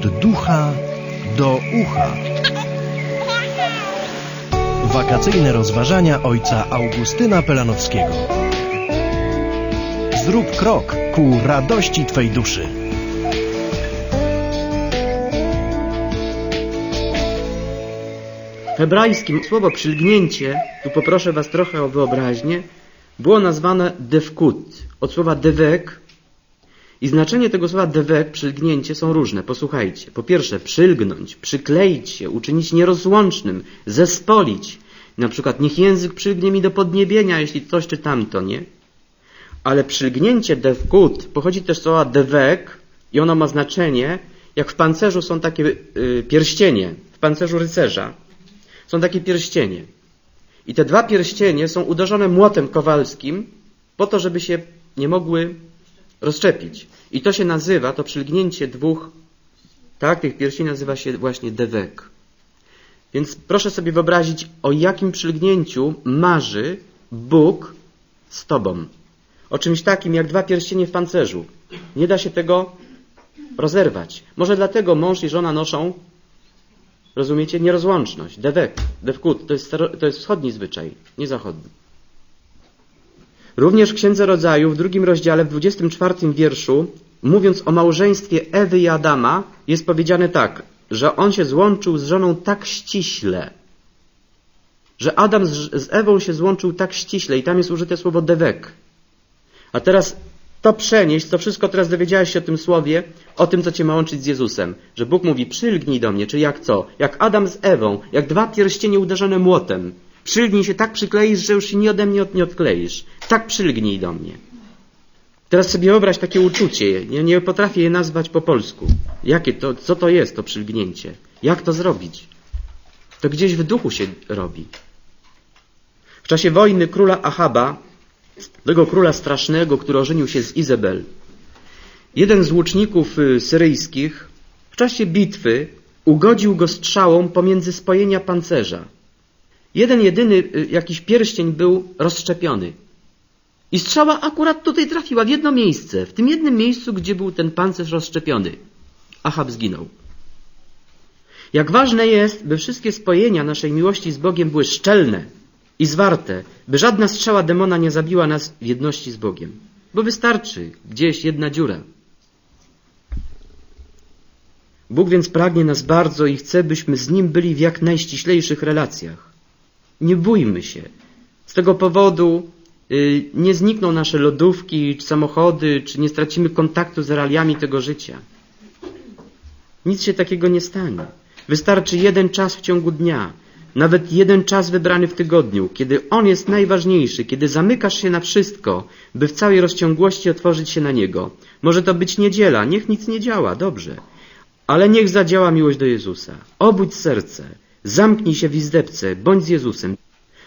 Od ducha do ucha. Wakacyjne rozważania ojca Augustyna Pelanowskiego. Zrób krok ku radości Twej duszy. Hebrajskim słowo przylgnięcie, tu poproszę Was trochę o wyobraźnię, było nazwane devkut, od słowa devek. I znaczenie tego słowa devek, przylgnięcie, są różne. Posłuchajcie. Po pierwsze, przylgnąć, przykleić się, uczynić nierozłącznym, zespolić. Na przykład, niech język przylgnie mi do podniebienia, jeśli coś czy tamto, nie? Ale przylgnięcie devkut pochodzi też z słowa devek i ono ma znaczenie, jak w pancerzu są takie y, pierścienie, w pancerzu rycerza są takie pierścienie. I te dwa pierścienie są uderzone młotem kowalskim po to, żeby się nie mogły rozszczepić. I to się nazywa, to przylgnięcie dwóch, tak, tych pierścieni nazywa się właśnie dewek. Więc proszę sobie wyobrazić, o jakim przylgnięciu marzy Bóg z Tobą. O czymś takim jak dwa pierścienie w pancerzu. Nie da się tego rozerwać. Może dlatego mąż i żona noszą Rozumiecie? Nierozłączność. Dewek, dewkut. To jest, to jest wschodni zwyczaj, nie zachodni. Również w Księdze Rodzaju w drugim rozdziale, w 24 wierszu, mówiąc o małżeństwie Ewy i Adama, jest powiedziane tak, że on się złączył z żoną tak ściśle, że Adam z, Ewą się złączył tak ściśle i tam jest użyte słowo dewek. A teraz to przenieść, to wszystko teraz dowiedziałeś się o tym słowie, o tym, co cię ma łączyć z Jezusem. Że Bóg mówi, przylgnij do mnie, czy jak co? Jak Adam z Ewą, jak dwa pierścienie uderzone młotem. Przylgnij się, tak przykleisz, że już się nie ode mnie nie odkleisz. Tak przylgnij do mnie. Teraz sobie wyobraź takie uczucie. Ja nie potrafię je nazwać po polsku. Jakie to, co to jest to przylgnięcie? Jak to zrobić? To gdzieś w duchu się robi. W czasie wojny króla Ahaba tego króla strasznego, który ożenił się z Izabel. Jeden z łuczników y, syryjskich w czasie bitwy ugodził go strzałą pomiędzy spojenia pancerza. Jeden jedyny y, jakiś pierścień był rozszczepiony. I strzała akurat tutaj trafiła w jedno miejsce, w tym jednym miejscu, gdzie był ten pancerz rozszczepiony. Achab zginął. Jak ważne jest, by wszystkie spojenia naszej miłości z Bogiem były szczelne, i zwarte, by żadna strzała demona nie zabiła nas w jedności z Bogiem. Bo wystarczy gdzieś jedna dziura. Bóg więc pragnie nas bardzo i chce, byśmy z Nim byli w jak najściślejszych relacjach. Nie bójmy się. Z tego powodu yy, nie znikną nasze lodówki, czy samochody, czy nie stracimy kontaktu z realiami tego życia. Nic się takiego nie stanie. Wystarczy jeden czas w ciągu dnia, nawet jeden czas wybrany w tygodniu, kiedy on jest najważniejszy, kiedy zamykasz się na wszystko, by w całej rozciągłości otworzyć się na niego. Może to być niedziela, niech nic nie działa, dobrze. Ale niech zadziała miłość do Jezusa. Obudź serce, zamknij się w izdebce, bądź z Jezusem.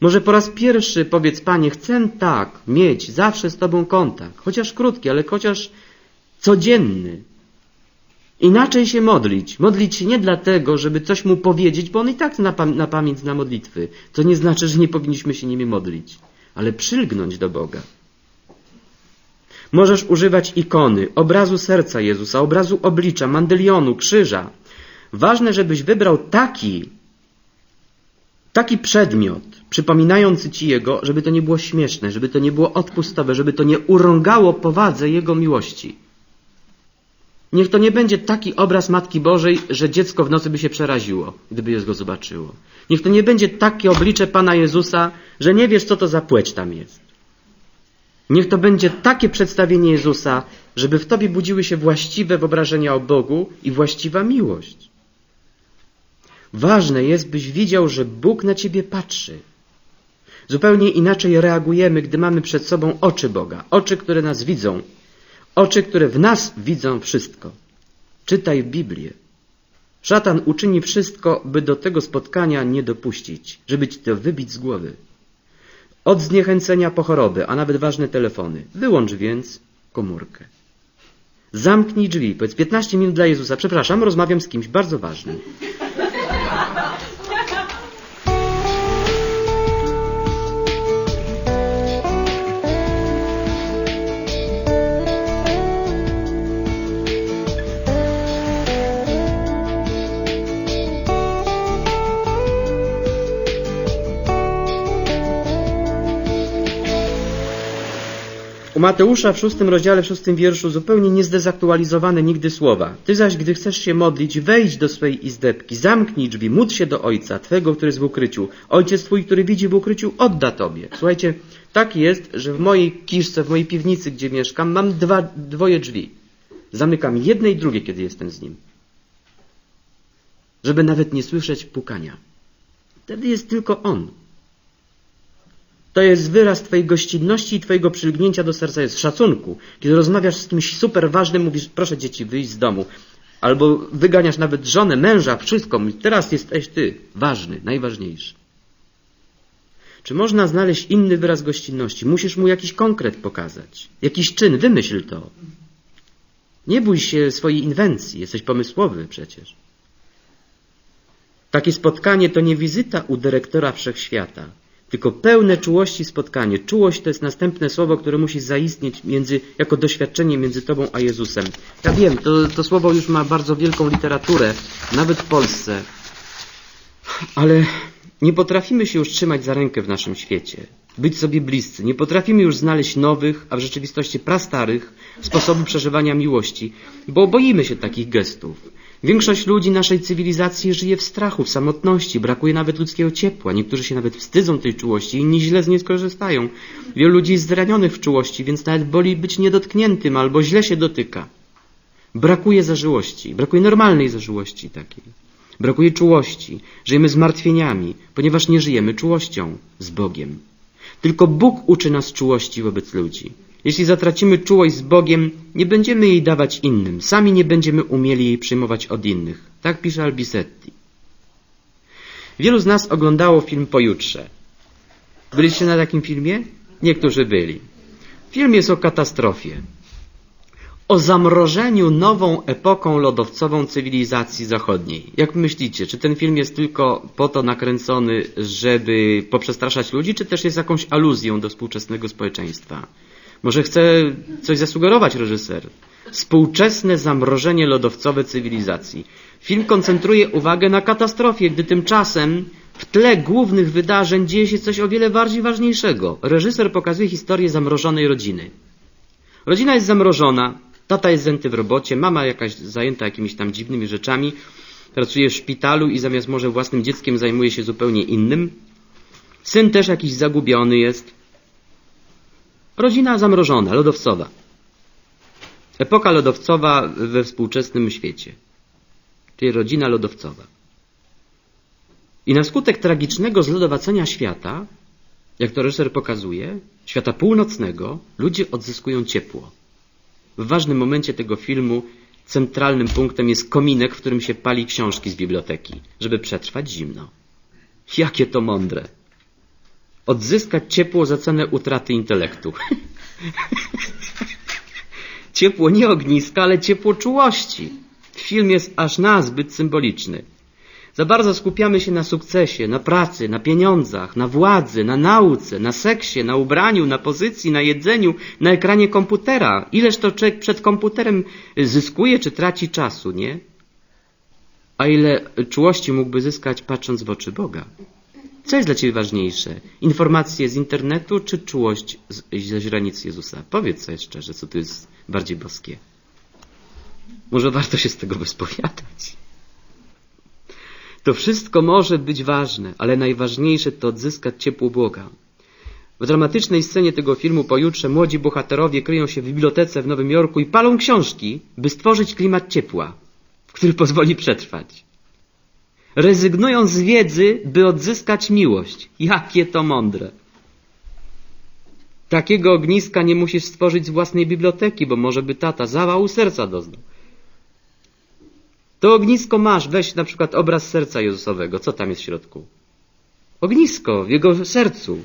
Może po raz pierwszy powiedz, Panie, chcę tak mieć zawsze z Tobą kontakt, chociaż krótki, ale chociaż codzienny, Inaczej się modlić. Modlić się nie dlatego, żeby coś mu powiedzieć, bo on i tak na, pam na pamięć zna modlitwy. To nie znaczy, że nie powinniśmy się nimi modlić, ale przylgnąć do Boga. Możesz używać ikony, obrazu serca Jezusa, obrazu oblicza, mandylionu, krzyża. Ważne, żebyś wybrał taki, taki przedmiot, przypominający ci Jego, żeby to nie było śmieszne, żeby to nie było odpustowe, żeby to nie urągało powadze Jego miłości. Niech to nie będzie taki obraz Matki Bożej, że dziecko w nocy by się przeraziło, gdyby je go zobaczyło. Niech to nie będzie takie oblicze Pana Jezusa, że nie wiesz, co to za płeć tam jest. Niech to będzie takie przedstawienie Jezusa, żeby w Tobie budziły się właściwe wyobrażenia o Bogu i właściwa miłość. Ważne jest, byś widział, że Bóg na Ciebie patrzy. Zupełnie inaczej reagujemy, gdy mamy przed sobą oczy Boga, oczy, które nas widzą, Oczy, które w nas widzą wszystko. Czytaj Biblię. Szatan uczyni wszystko, by do tego spotkania nie dopuścić, żeby ci to wybić z głowy. Od zniechęcenia po choroby, a nawet ważne telefony. Wyłącz więc komórkę. Zamknij drzwi. Powiedz 15 minut dla Jezusa. Przepraszam, rozmawiam z kimś bardzo ważnym. U Mateusza w szóstym rozdziale, w szóstym wierszu zupełnie niezdezaktualizowane nigdy słowa. Ty zaś, gdy chcesz się modlić, wejdź do swojej izdebki, zamknij drzwi, módl się do Ojca, Twego, który jest w ukryciu. Ojciec Twój, który widzi w ukryciu, odda Tobie. Słuchajcie, tak jest, że w mojej kiszce, w mojej piwnicy, gdzie mieszkam, mam dwa, dwoje drzwi. Zamykam jedne i drugie, kiedy jestem z Nim. Żeby nawet nie słyszeć pukania. Wtedy jest tylko On. To jest wyraz Twojej gościnności i Twojego przylgnięcia do serca, jest szacunku. Kiedy rozmawiasz z kimś super ważnym, mówisz, proszę dzieci, wyjść z domu. Albo wyganiasz nawet żonę, męża, wszystko. Teraz jesteś Ty, ważny, najważniejszy. Czy można znaleźć inny wyraz gościnności? Musisz mu jakiś konkret pokazać. Jakiś czyn, wymyśl to. Nie bój się swojej inwencji, jesteś pomysłowy przecież. Takie spotkanie to nie wizyta u dyrektora wszechświata, tylko pełne czułości spotkanie. Czułość to jest następne słowo, które musi zaistnieć między, jako doświadczenie między Tobą a Jezusem. Ja wiem, to, to słowo już ma bardzo wielką literaturę, nawet w Polsce. Ale nie potrafimy się już trzymać za rękę w naszym świecie, być sobie bliscy. Nie potrafimy już znaleźć nowych, a w rzeczywistości prastarych sposobów przeżywania miłości, bo boimy się takich gestów. Większość ludzi naszej cywilizacji żyje w strachu, w samotności, brakuje nawet ludzkiego ciepła. Niektórzy się nawet wstydzą tej czułości, inni źle z niej skorzystają. Wielu ludzi jest zranionych w czułości, więc nawet boli być niedotkniętym albo źle się dotyka. Brakuje zażyłości, brakuje normalnej zażyłości takiej. Brakuje czułości, żyjemy zmartwieniami, ponieważ nie żyjemy czułością z Bogiem. Tylko Bóg uczy nas czułości wobec ludzi. Jeśli zatracimy czułość z Bogiem, nie będziemy jej dawać innym, sami nie będziemy umieli jej przyjmować od innych. Tak pisze Albisetti. Wielu z nas oglądało film Pojutrze. Byliście na takim filmie? Niektórzy byli. Film jest o katastrofie. O zamrożeniu nową epoką lodowcową cywilizacji zachodniej. Jak myślicie, czy ten film jest tylko po to nakręcony, żeby poprzestraszać ludzi, czy też jest jakąś aluzją do współczesnego społeczeństwa? Może chce coś zasugerować reżyser? Współczesne zamrożenie lodowcowe cywilizacji. Film koncentruje uwagę na katastrofie, gdy tymczasem w tle głównych wydarzeń dzieje się coś o wiele bardziej ważniejszego. Reżyser pokazuje historię zamrożonej rodziny. Rodzina jest zamrożona, tata jest zajęty w robocie, mama jakaś zajęta jakimiś tam dziwnymi rzeczami, pracuje w szpitalu i zamiast może własnym dzieckiem zajmuje się zupełnie innym. Syn też jakiś zagubiony jest. Rodzina zamrożona, lodowcowa. Epoka lodowcowa we współczesnym świecie. Czyli rodzina lodowcowa. I na skutek tragicznego zlodowacenia świata, jak to reżyser pokazuje, świata północnego, ludzie odzyskują ciepło. W ważnym momencie tego filmu centralnym punktem jest kominek, w którym się pali książki z biblioteki, żeby przetrwać zimno. Jakie to mądre. Odzyskać ciepło za cenę utraty intelektu. ciepło nie ogniska, ale ciepło czułości. Film jest aż nazbyt symboliczny. Za bardzo skupiamy się na sukcesie, na pracy, na pieniądzach, na władzy, na nauce, na seksie, na ubraniu, na pozycji, na jedzeniu, na ekranie komputera. Ileż to człowiek przed komputerem zyskuje czy traci czasu, nie? A ile czułości mógłby zyskać patrząc w oczy Boga? Co jest dla Ciebie ważniejsze? Informacje z internetu czy czułość ze źrenic Jezusa? Powiedz sobie szczerze, co tu jest bardziej boskie. Może warto się z tego wyspowiadać. To wszystko może być ważne, ale najważniejsze to odzyskać ciepło Boga. W dramatycznej scenie tego filmu pojutrze młodzi bohaterowie kryją się w bibliotece w Nowym Jorku i palą książki, by stworzyć klimat ciepła, który pozwoli przetrwać. Rezygnują z wiedzy, by odzyskać miłość. Jakie to mądre. Takiego ogniska nie musisz stworzyć z własnej biblioteki, bo może by tata zawału serca doznał. To ognisko masz, weź na przykład obraz serca Jezusowego. Co tam jest w środku? Ognisko w jego sercu.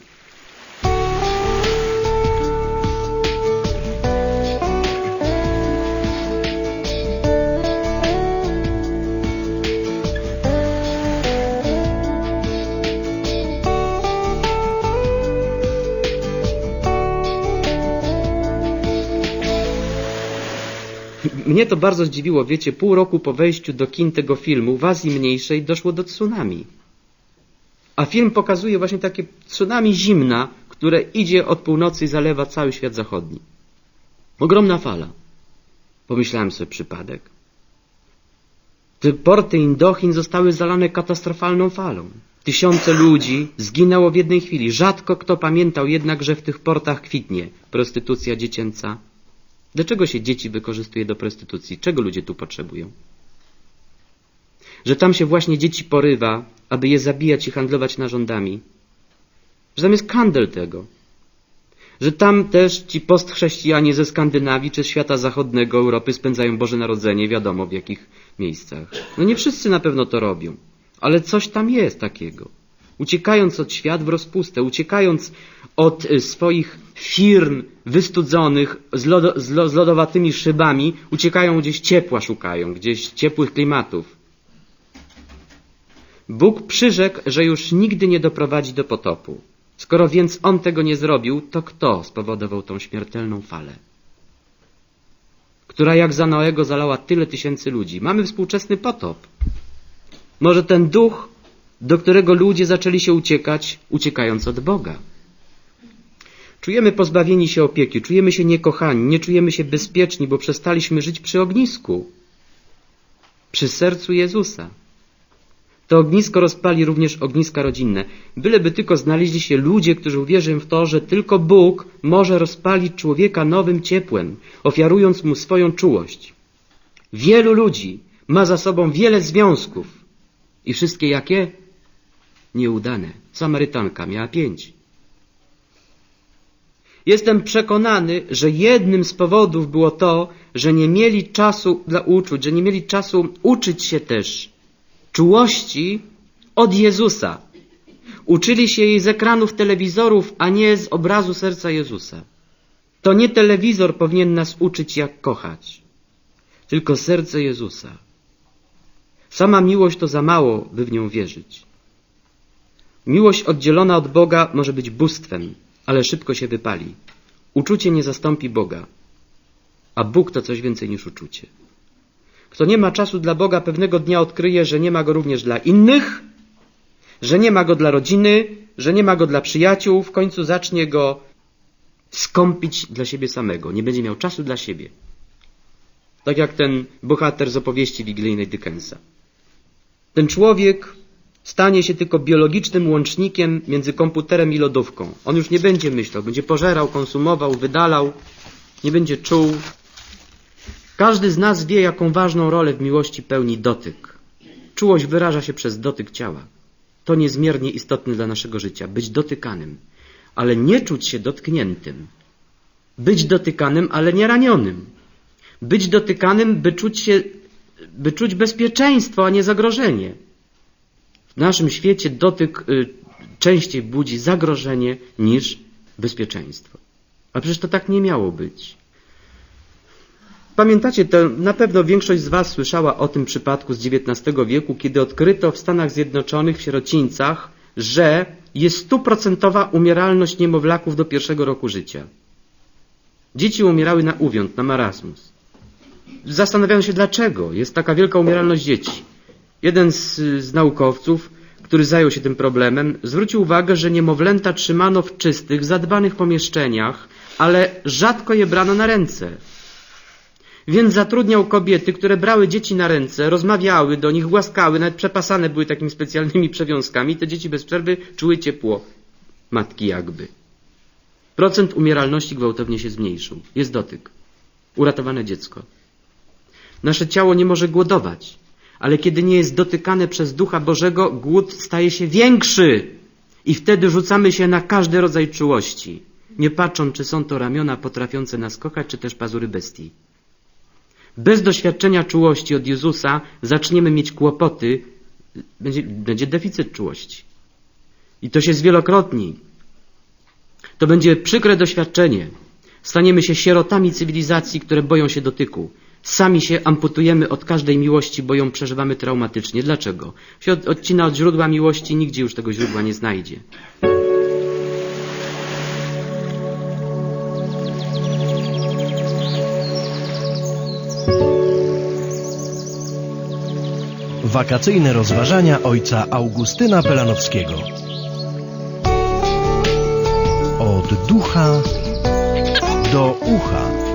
Mnie to bardzo zdziwiło, wiecie, pół roku po wejściu do kin tego filmu w Azji Mniejszej doszło do tsunami. A film pokazuje właśnie takie tsunami zimna, które idzie od północy i zalewa cały świat zachodni. Ogromna fala. Pomyślałem sobie przypadek. Te porty Indochin zostały zalane katastrofalną falą. Tysiące ludzi zginęło w jednej chwili. Rzadko kto pamiętał jednak, że w tych portach kwitnie prostytucja dziecięca. Dlaczego się dzieci wykorzystuje do prostytucji? Czego ludzie tu potrzebują? Że tam się właśnie dzieci porywa, aby je zabijać i handlować narządami. Że tam jest handel tego. Że tam też ci postchrześcijanie ze Skandynawii czy świata zachodniego, Europy spędzają Boże Narodzenie, wiadomo w jakich miejscach. No nie wszyscy na pewno to robią, ale coś tam jest takiego. Uciekając od świat w rozpustę, uciekając od y, swoich firm wystudzonych z, lodo, z, lo, z lodowatymi szybami, uciekają gdzieś ciepła, szukają, gdzieś ciepłych klimatów. Bóg przyrzekł, że już nigdy nie doprowadzi do potopu. Skoro więc On tego nie zrobił, to kto spowodował tą śmiertelną falę? Która jak za Noego zalała tyle tysięcy ludzi. Mamy współczesny potop. Może ten duch, do którego ludzie zaczęli się uciekać, uciekając od Boga. Czujemy pozbawieni się opieki, czujemy się niekochani, nie czujemy się bezpieczni, bo przestaliśmy żyć przy ognisku, przy sercu Jezusa. To ognisko rozpali również ogniska rodzinne. Byleby tylko znaleźli się ludzie, którzy uwierzą w to, że tylko Bóg może rozpalić człowieka nowym ciepłem, ofiarując mu swoją czułość. Wielu ludzi ma za sobą wiele związków. I wszystkie jakie? Nieudane. Samarytanka miała pięć. Jestem przekonany, że jednym z powodów było to, że nie mieli czasu dla uczuć, że nie mieli czasu uczyć się też czułości od Jezusa. Uczyli się jej z ekranów telewizorów, a nie z obrazu serca Jezusa. To nie telewizor powinien nas uczyć, jak kochać, tylko serce Jezusa. Sama miłość to za mało, by w nią wierzyć. Miłość oddzielona od Boga może być bóstwem, ale szybko się wypali. Uczucie nie zastąpi Boga, a Bóg to coś więcej niż uczucie. Kto nie ma czasu dla Boga, pewnego dnia odkryje, że nie ma go również dla innych, że nie ma go dla rodziny, że nie ma go dla przyjaciół, w końcu zacznie go skąpić dla siebie samego. Nie będzie miał czasu dla siebie. Tak jak ten bohater z opowieści wigilijnej Dickensa. Ten człowiek stanie się tylko biologicznym łącznikiem między komputerem i lodówką. On już nie będzie myślał, będzie pożerał, konsumował, wydalał, nie będzie czuł, każdy z nas wie, jaką ważną rolę w miłości pełni dotyk. Czułość wyraża się przez dotyk ciała. To niezmiernie istotne dla naszego życia, być dotykanym, ale nie czuć się dotkniętym. Być dotykanym, ale nie ranionym. Być dotykanym, by czuć się, by czuć bezpieczeństwo, a nie zagrożenie. W naszym świecie dotyk y, częściej budzi zagrożenie niż bezpieczeństwo. A przecież to tak nie miało być. Pamiętacie, to na pewno większość z Was słyszała o tym przypadku z XIX wieku, kiedy odkryto w Stanach Zjednoczonych w sierocińcach, że jest stuprocentowa umieralność niemowlaków do pierwszego roku życia. Dzieci umierały na uwiąd, na marasmus. Zastanawiają się, dlaczego jest taka wielka umieralność dzieci. Jeden z, z naukowców, który zajął się tym problemem, zwrócił uwagę, że niemowlęta trzymano w czystych, zadbanych pomieszczeniach, ale rzadko je brano na ręce. Więc zatrudniał kobiety, które brały dzieci na ręce, rozmawiały do nich, głaskały, nawet przepasane były takimi specjalnymi przewiązkami. Te dzieci bez przerwy czuły ciepło matki jakby. Procent umieralności gwałtownie się zmniejszył. Jest dotyk. Uratowane dziecko. Nasze ciało nie może głodować, ale kiedy nie jest dotykane przez Ducha Bożego, głód staje się większy. I wtedy rzucamy się na każdy rodzaj czułości, nie patrząc, czy są to ramiona potrafiące nas kochać, czy też pazury bestii. Bez doświadczenia czułości od Jezusa zaczniemy mieć kłopoty, będzie, będzie deficyt czułości. I to się zwielokrotni. To będzie przykre doświadczenie. Staniemy się sierotami cywilizacji, które boją się dotyku. Sami się amputujemy od każdej miłości, bo ją przeżywamy traumatycznie. Dlaczego? Się od, odcina od źródła miłości, nigdzie już tego źródła nie znajdzie. Wakacyjne rozważania ojca Augustyna Pelanowskiego. Od ducha do ucha.